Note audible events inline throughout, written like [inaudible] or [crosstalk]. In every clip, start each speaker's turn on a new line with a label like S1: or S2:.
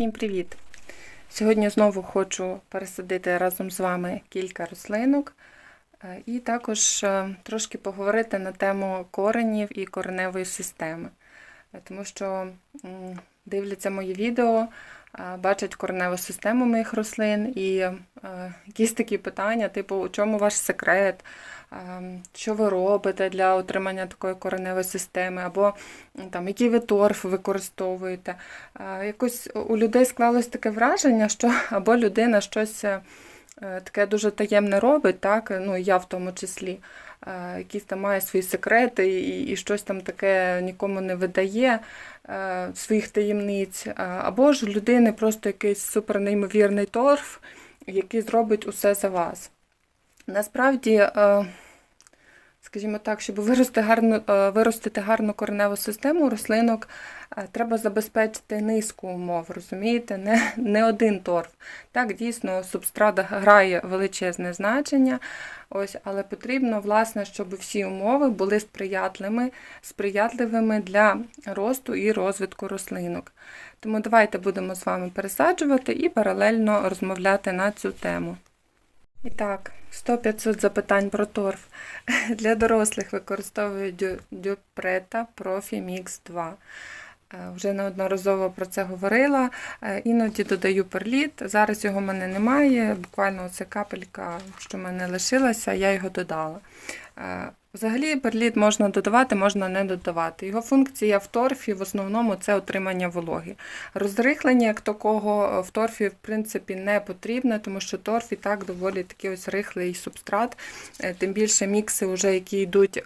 S1: Всім привіт! Сьогодні знову хочу пересадити разом з вами кілька рослинок е, і також е, трошки поговорити на тему коренів і кореневої системи. Е, Тому що дивляться мої відео, бачать кореневу систему моїх рослин і якісь такі питання, типу, у чому ваш секрет, що ви робите для отримання такої кореневої системи, або там, який ви торф використовуєте. Е, Якось у людей склалось таке враження, що [laughs] або людина щось е, таке дуже таємне робить, так, ну я в тому числі. е, Якісь там має свої секрети і, і щось там таке нікому не видає своїх таємниць. Або ж у людини просто якийсь супернеймовірний торф, який зробить усе за вас. Насправді, е, скажімо так, щоб вирости гарну, е, виростити гарну кореневу систему рослинок, е, треба забезпечити низку умов, розумієте, не, не один торф. Так, дійсно, субстрат грає величезне значення, ось, але потрібно, власне, щоб всі умови були сприятливими, сприятливими для росту і розвитку рослинок. Тому давайте будемо з вами пересаджувати і паралельно розмовляти на цю тему. І так, 100-500 запитань про торф. [laughs] Для дорослих використовую дюпрета Профі Мікс 2. Е, Вже неодноразово про це говорила. Е, Іноді додаю перліт. Зараз його в мене немає. Буквально оце капелька, що в мене лишилася, я його додала. Е, Взагалі перліт можна додавати, можна не додавати. Його функція в торфі в основному це отримання вологи. Розрихлення як такого в торфі в принципі не потрібне, тому що торф і так доволі такий ось рихлий субстрат. Тим більше мікси, вже, які йдуть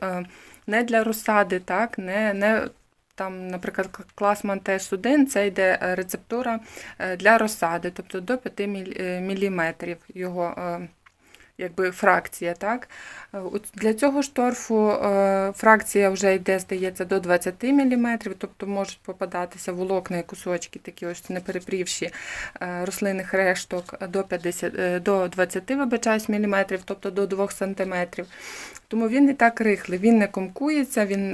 S1: не для розсади, так, не, не там, наприклад, клас Монтес 1 це йде е, рецептура е, для розсади, тобто до 5 мм його е, якби, фракція. Так? Е, Для цього ж торфу е, фракція вже йде, здається, до 20 мм, тобто можуть попадатися волокна і кусочки, такі ось неперепрівші е, рослинних решток до 50, е, до 20 вибачаюсь, міліметрів, тобто до 2 см. Тому він не так рихлий, він не комкується, він,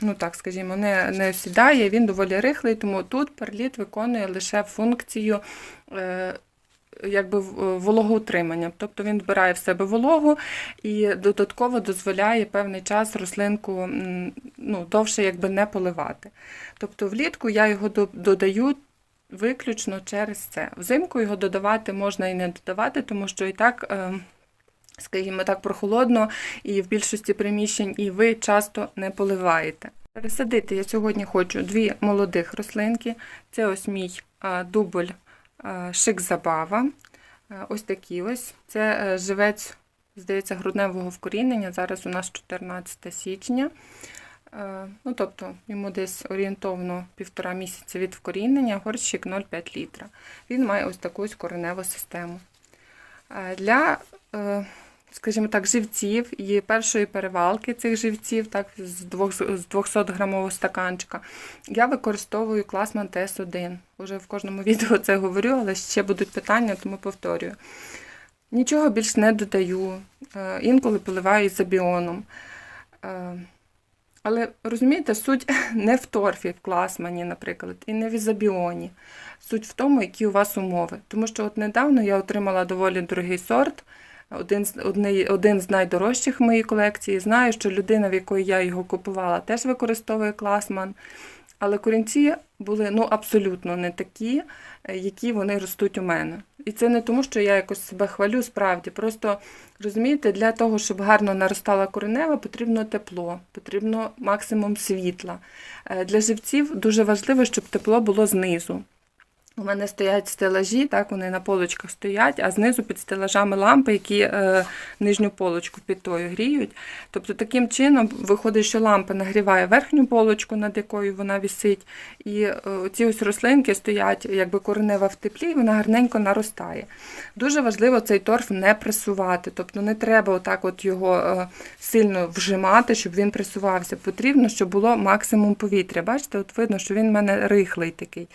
S1: ну так скажімо, не, не осідає, він доволі рихлий, тому тут перліт виконує лише функцію. Е, Якби в- вологоутримання, тобто він вбирає в себе вологу і додатково дозволяє певний час рослинку ну, довше якби не поливати. Тобто влітку я його додаю виключно через це. Взимку його додавати можна і не додавати, тому що і так. е, скажімо так, прохолодно і в більшості приміщень, і ви часто не поливаєте. Пересадити я сьогодні хочу дві молодих рослинки. Це ось мій дубль а, шик забава. Ось такі ось. Це е, живець, здається, грудневого вкорінення. Зараз у нас 14 січня. Е, Ну, тобто йому десь орієнтовно півтора місяця від вкорінення, горщик 0,5 літра. Він має ось таку ось кореневу систему. Е, Для, е, скажімо так, живців і першої перевалки цих живців, так, з 200 грамового стаканчика, я використовую клас Монтес 1. Уже в кожному [laughs] відео це говорю, але ще будуть питання, тому повторюю. Нічого більш не додаю, е, інколи поливаю ізобіоном. Е, Але розумієте, суть [laughs] не в торфі, в класмані, наприклад, і не в ізобіоні. Суть в тому, які у вас умови. Тому що от недавно я отримала доволі дорогий сорт, один один з найдорожчих в моїй колекції. Знаю, що людина, в якої я його купувала, теж використовує класман. Але корінці були ну, абсолютно не такі, е, які вони ростуть у мене. І це не тому, що я якось себе хвалю, справді. Просто розумієте, для того, щоб гарно наростала коренева, потрібно тепло, потрібно максимум світла. Е, Для живців дуже важливо, щоб тепло було знизу. У мене стоять стелажі, так, вони на полочках стоять, а знизу під стелажами лампи, які е, нижню полочку під тою гріють. Тобто таким чином виходить, що лампа нагріває верхню полочку, над якою вона висить, і е, ці ось рослинки стоять, якби коренева в теплі, і вона гарненько наростає. Дуже важливо цей торф не пресувати, тобто не треба отак от його е, сильно вжимати, щоб він пресувався. Потрібно, щоб було максимум повітря. Бачите, от видно, що він в мене рихлий такий.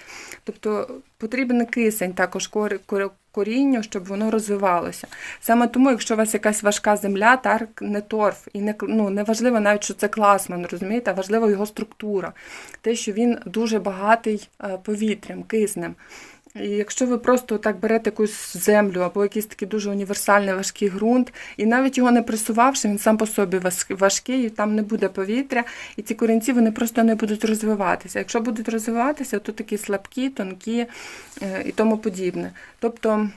S1: Тобто потрібен кисень також кор- кор- корінню, щоб воно розвивалося. Саме тому, якщо у вас якась важка земля, так не торф, і не, ну, не важливо навіть, що це класман, розумієте, а важлива його структура. Те, що він дуже багатий е, повітрям, киснем. І якщо ви просто так берете якусь землю або якийсь такий дуже універсальний важкий ґрунт, і навіть його не пресувавши, він сам по собі важкий, і там не буде повітря, і ці корінці вони просто не будуть розвиватися. Якщо будуть розвиватися, то такі слабкі, тонкі е, і тому подібне. Тобто.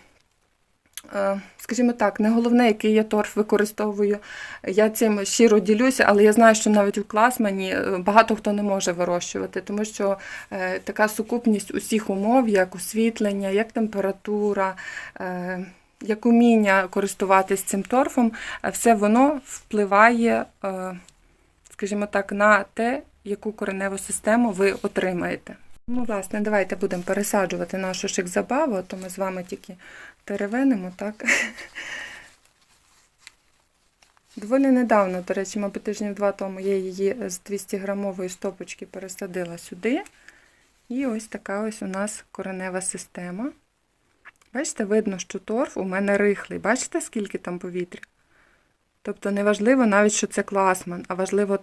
S1: Е, Скажімо так, не головне, який я торф використовую. Я цим щиро ділюся, але я знаю, що навіть у класмані е, багато хто не може вирощувати, тому що е, така сукупність усіх умов, як освітлення, як температура, як уміння користуватись цим торфом, все воно впливає, скажімо так, на те, яку кореневу систему ви отримаєте. Ну, власне, давайте будемо пересаджувати нашу шикзабаву, то ми з вами тільки теревенимо, так? [laughs] Доволі недавно, до речі, мабуть, тижнів два тому я її з 200 грамової стопочки пересадила сюди. І ось така ось у нас коренева система. Бачите, видно, що торф у мене рихлий. Бачите, скільки там повітря? Тобто не важливо навіть, що це класман, а важливо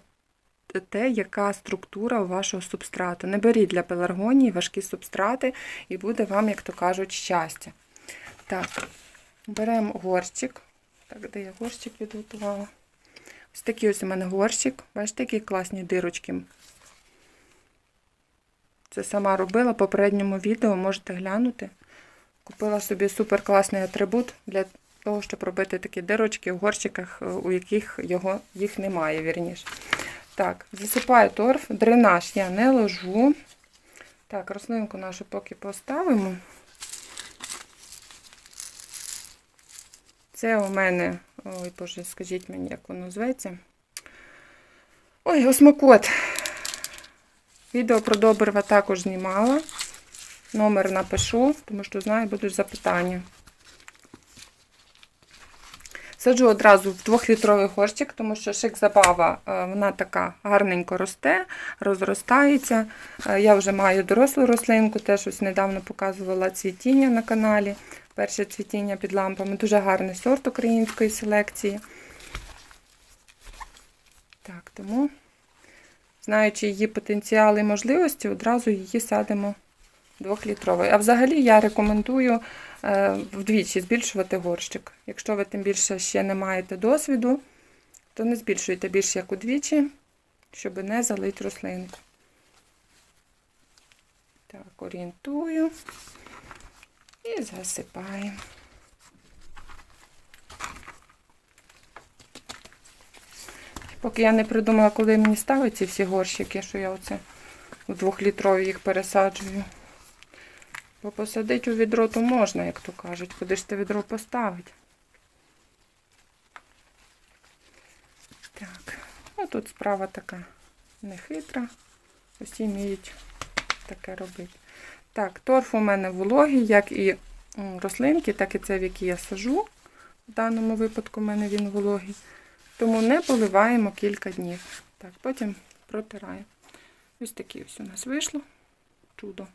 S1: те, яка структура вашого субстрату. Не беріть для пеларгонії важкі субстрати, і буде вам, як то кажуть, щастя. Так, беремо горщик. Так, де я горщик підготувала? Ось такий ось у мене горщик. Бачите, які класні дирочки. Це сама робила попередньому відео, можете глянути. Купила собі супер класний атрибут для того, щоб робити такі дирочки в горщиках, у яких його, їх немає, вірніше. Так, засипаю торф, дренаж я не ложу. Так, рослинку нашу поки поставимо. Це у мене, ой боже, скажіть мені, як воно зветься. Ой, осмокот. Відео про добрива також знімала. Номер напишу, тому що знаю, будуть запитання. Саджу одразу в 2-літровий горщик, тому що шик-забава, е, вона така гарненько росте, розростається. Е, Я вже маю дорослу рослинку, теж ось недавно показувала цвітіння на каналі. Перше цвітіння під лампами. Дуже гарний сорт української селекції. Так, тому, знаючи її потенціал і можливості, одразу її садимо 2-літровий. А взагалі я рекомендую е, вдвічі збільшувати горщик. Якщо ви тим більше ще не маєте досвіду, то не збільшуйте більше як удвічі, щоб не залити рослинку. Так, орієнтую і засипаємо. Поки я не придумала, коли мені ставити ці всі горщики, що я оце у двохлітрові їх пересаджую. Бо посадити у відро то можна, як то кажуть. Куди ж те відро поставити? Так, ну тут справа така нехитра. Усі вміють таке робити. Так, торф у мене вологий, як і рослинки, так і це, в які я сажу. В даному випадку у мене він вологий. Тому не поливаємо кілька днів. Так, потім протираємо. Ось такі ось у нас вийшло. Чудо.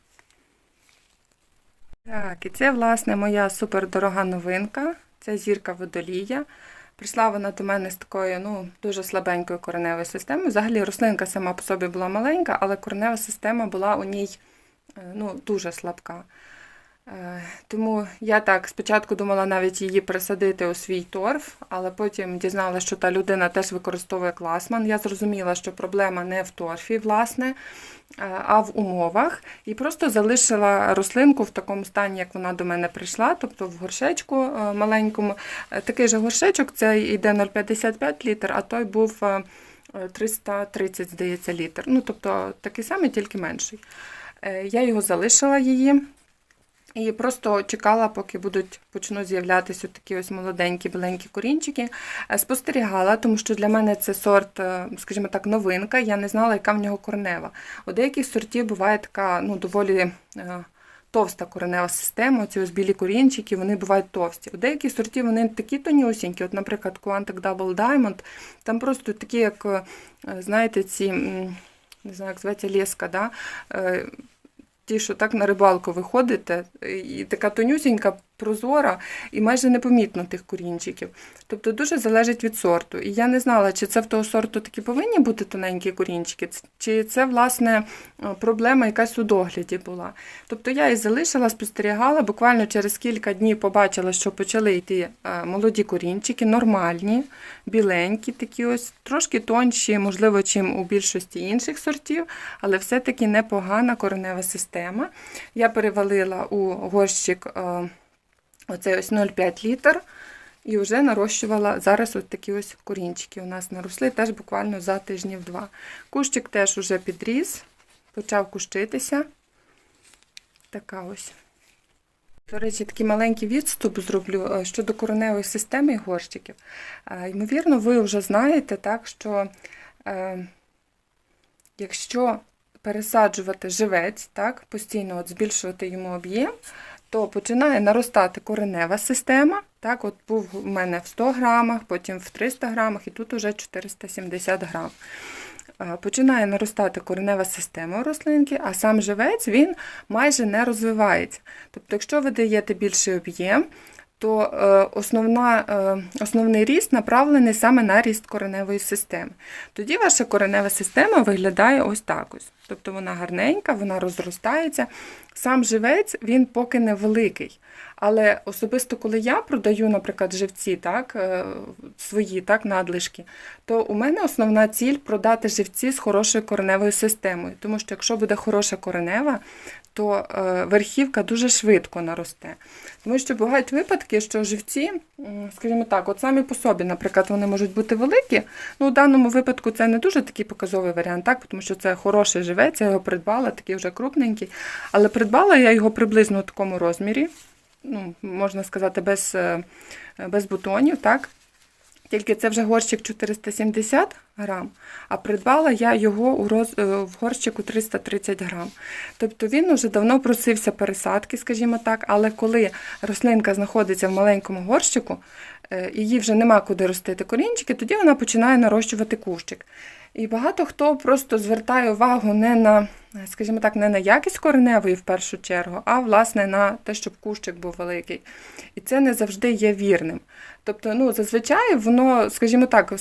S1: Так, і це, власне, моя супердорога новинка. Це зірка водолія. Прийшла вона до мене з такою ну, дуже слабенькою кореневою системою. Взагалі рослинка сама по собі була маленька, але коренева система була у ній е, ну, дуже слабка. Е, Тому я так спочатку думала навіть її пересадити у свій торф, але потім дізналася, що та людина теж використовує класман. Я зрозуміла, що проблема не в торфі, власне, е, а в умовах. І просто залишила рослинку в такому стані, як вона до мене прийшла, тобто в горшечку е, маленькому. Такий же горшечок, це йде 0,55 літр, а той був е, 330, здається, літр. Ну, тобто такий самий, тільки менший. Я його залишила її. І просто чекала, поки будуть почнуть з'являтися такі ось молоденькі біленькі корінчики. Е, Спостерігала, тому що для мене це сорт, е, скажімо так, новинка. Я не знала, яка в нього коренева. У деяких сортів буває така ну, доволі е, товста коренева система. Ці ось білі корінчики, вони бувають товсті. У деяких сортів вони такі тонюсінькі. От, наприклад, Quantic Double Diamond, там просто такі, як, знаєте, ці, не знаю, як зветься, леска, да? Ті, що так на рибалку виходите, і така тонюсінька прозора і майже непомітно тих корінчиків. Тобто дуже залежить від сорту. І я не знала, чи це в того сорту такі повинні бути тоненькі корінчики, чи це, власне, е, проблема якась у догляді була. Тобто я і залишила, спостерігала, буквально через кілька днів побачила, що почали йти е, молоді корінчики, нормальні, біленькі, такі ось, трошки тонші, можливо, чим у більшості інших сортів, але все-таки непогана коренева система. Я перевалила у горщик оцей ось 0,5 літр. І вже нарощувала зараз ось такі ось корінчики у нас наросли теж буквально за тижнів два. Кущик теж уже підріс, почав кущитися. Така ось. До речі, такий маленький відступ зроблю е, щодо кореневої системи і горщиків. Е, Ймовірно, ви вже знаєте, так, що е, якщо пересаджувати живець, так, постійно от збільшувати йому об'єм, то починає наростати коренева система. Так, от був у мене в 100 грамах, потім в 300 грамах, і тут уже 470 грам. Е, Починає наростати коренева система у рослинки, а сам живець він майже не розвивається. Тобто, якщо ви даєте більший об'єм, то е, основна, е, основний ріст направлений саме на ріст кореневої системи. Тоді ваша коренева система виглядає ось так ось. Тобто вона гарненька, вона розростається. Сам живець він поки не великий. Але особисто, коли я продаю, наприклад, живці, так, е, свої так, надлишки, то у мене основна ціль продати живці з хорошою кореневою системою. Тому що якщо буде хороша коренева, то е, верхівка дуже швидко наросте. Тому що бувають випадки, що живці, скажімо так, от самі по собі, наприклад, вони можуть бути великі. Ну, у даному випадку це не дуже такий показовий варіант, так, тому що це хороший живець, я його придбала, такий вже крупненький. Але придбала я його приблизно у такому розмірі, ну, можна сказати, без, е, без бутонів, так. Тільки це вже горщик 470 грам, а придбала я його у роз... е, в горщику 330 грам. Тобто він вже давно просився пересадки, скажімо так, але коли рослинка знаходиться в маленькому горщику, е, їй вже нема куди ростити корінчики, тоді вона починає нарощувати кущик. І багато хто просто звертає увагу не на, скажімо так, не на якість кореневої в першу чергу, а власне на те, щоб кущик був великий. І це не завжди є вірним. Тобто, ну, зазвичай воно, скажімо так,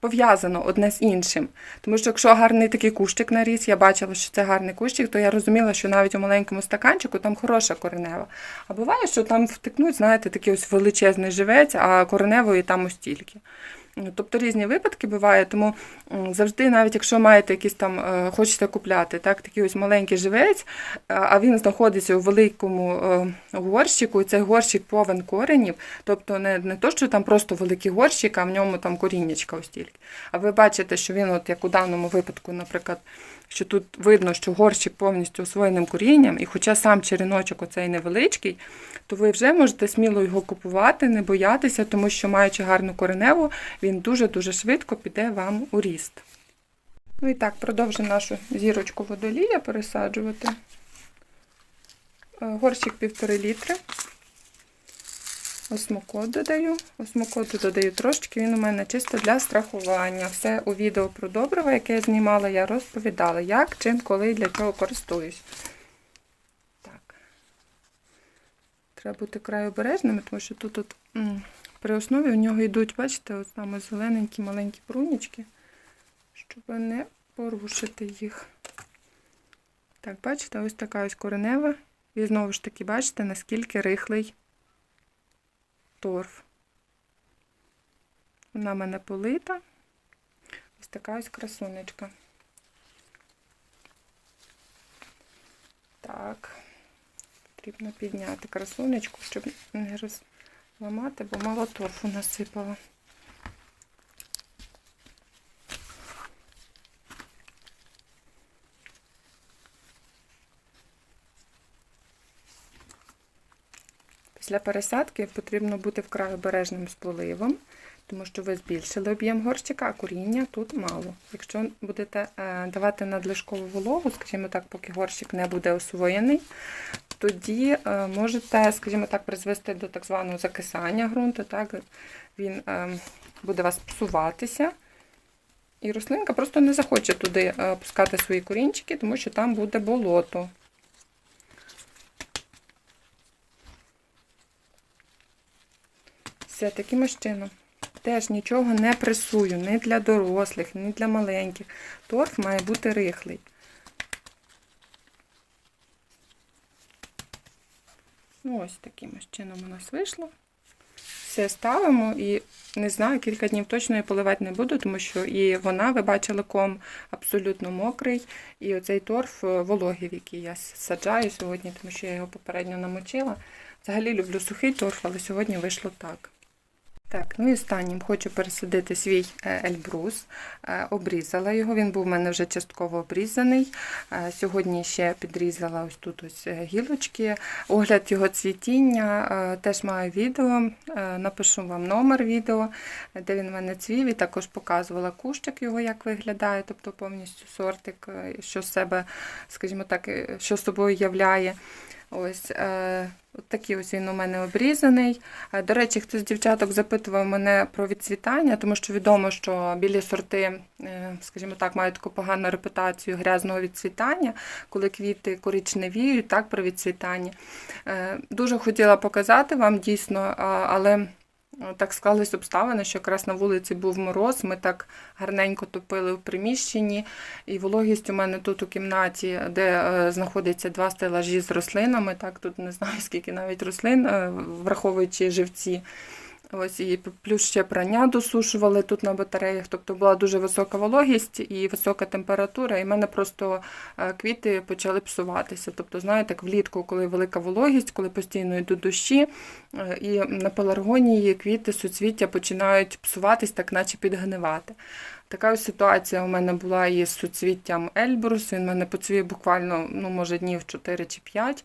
S1: пов'язано одне з іншим. Тому що якщо гарний такий кущик наріс, я бачила, що це гарний кущик, то я розуміла, що навіть у маленькому стаканчику там хороша коренева. А буває, що там втикнуть, знаєте, такий ось величезний живець, а кореневої там ось тільки. Ну, Тобто різні випадки бувають, тому завжди, навіть якщо маєте якісь там, е, хочете купляти, так, такий ось маленький живець, е, а він знаходиться у великому е, горщику, і цей горщик повен коренів, тобто не, не то, що там просто великий горщик, а в ньому там коріннячка ось тільки. А ви бачите, що він, от як у даному випадку, наприклад, що тут видно, що горщик повністю освоєним корінням, і хоча сам череночок оцей невеличкий, то ви вже можете сміло його купувати, не боятися, тому що маючи гарну кореневу, він дуже-дуже швидко піде вам у ріст. Ну і так, продовжимо нашу зірочку водолія пересаджувати. Е, Горщик півтори літри. Осмокод додаю. Осмокоду додаю трошки, він у мене чисто для страхування. Все у відео про добрива, яке я знімала, я розповідала, як, чим, коли і для чого користуюсь. Так. Треба бути край обережними, тому що тут от, м, при основі у нього йдуть, бачите, от саме зелененькі маленькі прунічки, щоб не порушити їх. Так, бачите, ось така ось коренева. І знову ж таки, бачите, наскільки рихлий торф. Вона в мене полита. Ось така ось красунечка. Так, потрібно підняти красунечку, щоб не розламати, бо мало торфу насипала. Після пересадки потрібно бути вкрай обережним з поливом, тому що ви збільшили об'єм горщика, а коріння тут мало. Якщо будете е, давати надлишкову вологу, скажімо так, поки горщик не буде освоєний, тоді е, можете, скажімо так, призвести до так званого закисання ґрунту. Так? Він е, буде вас псуватися. І рослинка просто не захоче туди пускати свої корінчики, тому що там буде болото. Все, таким ось чином. Теж нічого не пресую, ні для дорослих, ні для маленьких. Торф має бути рихлий. Ну, ось таким чином у нас вийшло. Все ставимо і не знаю, кілька днів точно я поливати не буду, тому що і вона, ви бачили, ком абсолютно мокрий. І оцей торф е, вологий, який я саджаю сьогодні, тому що я його попередньо намочила. Взагалі люблю сухий торф, але сьогодні вийшло так. Так, ну і останнім хочу пересадити свій е, ельбрус. Е, Обрізала його, він був у мене вже частково обрізаний. Е, Сьогодні ще підрізала ось тут ось гілочки. Огляд його цвітіння теж маю відео. Напишу вам номер відео, де він в мене цвів, і також показувала кущик його, як виглядає, тобто повністю сортик, що себе, скажімо так, що собою являє. Ось от такий ось він у мене обрізаний. Е, До речі, хтось з дівчаток запитував мене про відцвітання, тому що відомо, що білі сорти, е, скажімо так, мають таку погану репутацію грязного відцвітання, коли квіти коричневіють, так, при відцвітанні. Е, Дуже хотіла показати вам дійсно, але так склались обставини, що якраз на вулиці був мороз, ми так гарненько топили в приміщенні, і вологість у мене тут у кімнаті, де е, знаходяться два стелажі з рослинами. Так, тут не знаю скільки навіть рослин, е, враховуючи живці. Ось і плюс ще прання досушували тут на батареях. Тобто була дуже висока вологість і висока температура, і в мене просто е, квіти почали псуватися. Тобто, знаєте, влітку, коли велика вологість, коли постійно йдуть дощі, е, і на пеларгонії квіти суцвіття починають псуватись, так наче підгнивати. Така ось ситуація у мене була і з суцвіттям Ельбрус. Він мене поцвів буквально, ну, може, днів 4 чи 5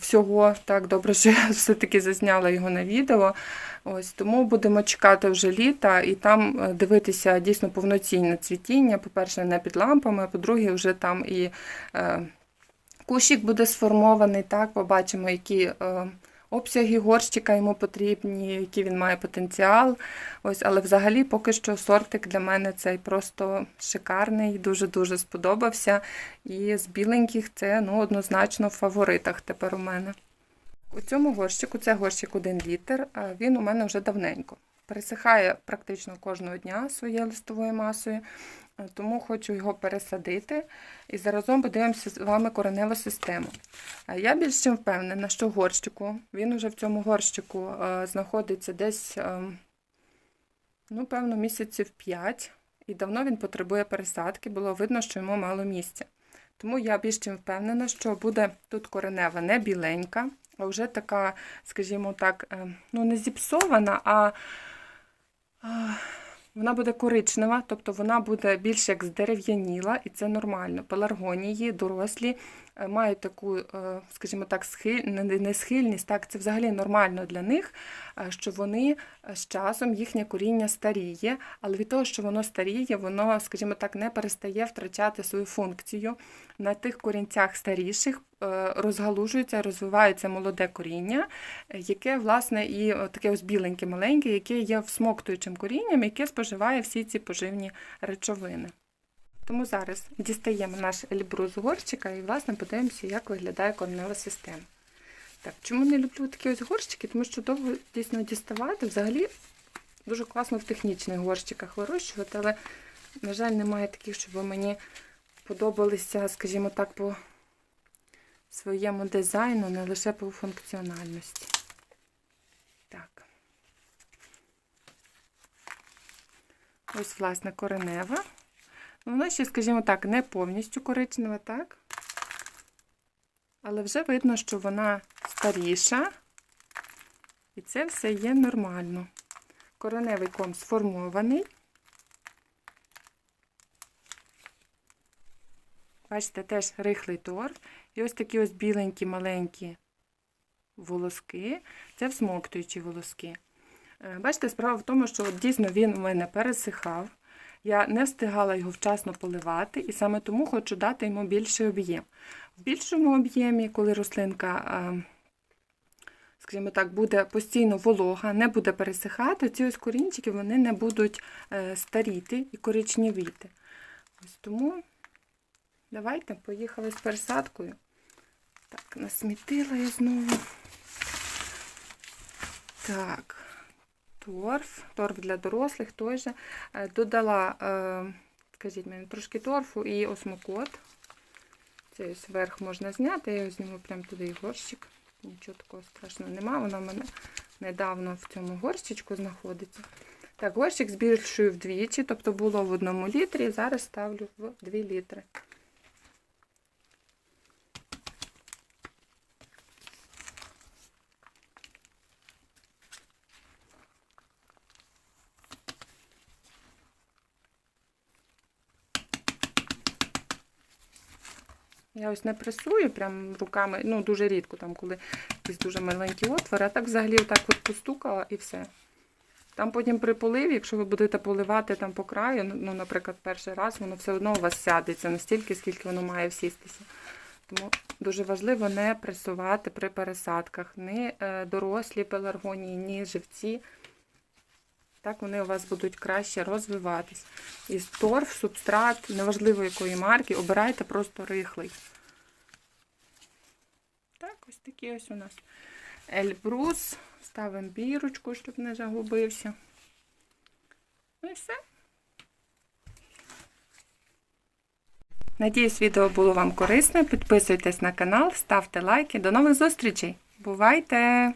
S1: всього. Так, добре, що я [laughs] все-таки зазняла його на відео. Ось Тому будемо чекати вже літа і там е, дивитися дійсно повноцінне цвітіння. По-перше, не під лампами, а по-друге, вже там і е, кущик буде сформований. Так, побачимо, які. Обсяги горщика йому потрібні, який він має потенціал. Ось, але взагалі поки що сортик для мене цей просто шикарний, дуже-дуже сподобався. І з біленьких це ну, однозначно в фаворитах тепер у мене. У цьому горщику, це горщик 1 літр, він у мене вже давненько. Пересихає практично кожного дня своєю листовою масою, е, тому хочу його пересадити і заразом подивимося з вами кореневу систему. Я більш чим впевнена, що горщику, він уже в цьому горщику е, знаходиться десь, е, ну, певно, місяців 5, і давно він потребує пересадки, було видно, що йому мало місця. Тому я більш чим впевнена, що буде тут коренева не біленька, а вже така, скажімо так, е, ну не зіпсована, а, вона буде коричнева, тобто вона буде більш як здерев'яніла, і це нормально. Пеларгонії, дорослі, мають таку, е, скажімо так, схиль... не- схильність, так, це взагалі нормально для них, е, що вони е, з часом їхнє коріння старіє, але від того, що воно старіє, воно, скажімо так, не перестає втрачати свою функцію. На тих корінцях старіших е, розгалужується, розвивається молоде коріння, е, яке, власне, і е, таке ось біленьке маленьке, яке є всмоктуючим корінням, яке споживає всі ці поживні речовини. Тому зараз дістаємо наш ельбрус горщика і, власне, подивимося, як виглядає коренева система. Так, чому не люблю такі ось горщики? Тому що довго дійсно діставати. Взагалі дуже класно в технічних горщиках вирощувати, але, на жаль, немає таких, щоб мені подобалися, скажімо так, по своєму дизайну, не лише по функціональності. Так. Ось, власне, коренева. Вона ще, скажімо так, не повністю коричнева, так? Але вже видно, що вона старіша. І це все є нормально. Кореневий ком сформований. Бачите, теж рихлий торф. І ось такі ось біленькі маленькі волоски. Це всмоктуючі волоски. Е, Бачите, справа в тому, що дійсно він у мене пересихав. Я не встигала його вчасно поливати, і саме тому хочу дати йому більший об'єм. В більшому об'ємі, коли рослинка, е, скажімо так, буде постійно волога, не буде пересихати, ці ось корінчики вони не будуть е, старіти і коричневіти. Ось тому давайте поїхали з пересадкою. Так, насмітила я знову. Так. Торф, торф для дорослих той же. Е, Додала, е, скажіть мені, трошки торфу і осмокот. Цей ось верх можна зняти, я його зніму прямо туди і горщик. Нічого такого страшного нема. Вона в мене недавно в цьому горщичку знаходиться. Так, горщик збільшую вдвічі, тобто було в одному літрі, зараз ставлю в 2 літри. Ось не пресую прям руками, ну дуже рідко, там, коли якісь дуже маленькі отвори, а так взагалі отак от постукала і все. Там потім при поливі, якщо ви будете поливати там по краю, ну, ну, наприклад, перший раз, воно все одно у вас сядеться настільки, скільки воно має всістися. Тому дуже важливо не пресувати при пересадках, ні е, дорослі пеларгонії, ні живці. Так вони у вас будуть краще розвиватись. І торф, субстрат, неважливо якої марки, обирайте просто рихлий. Ось такі ось у нас Ельбрус. Ставимо бірочку, щоб не загубився. Ну і все. Надіюсь, відео було вам корисне. Підписуйтесь на канал, ставте лайки. До нових зустрічей. Бувайте!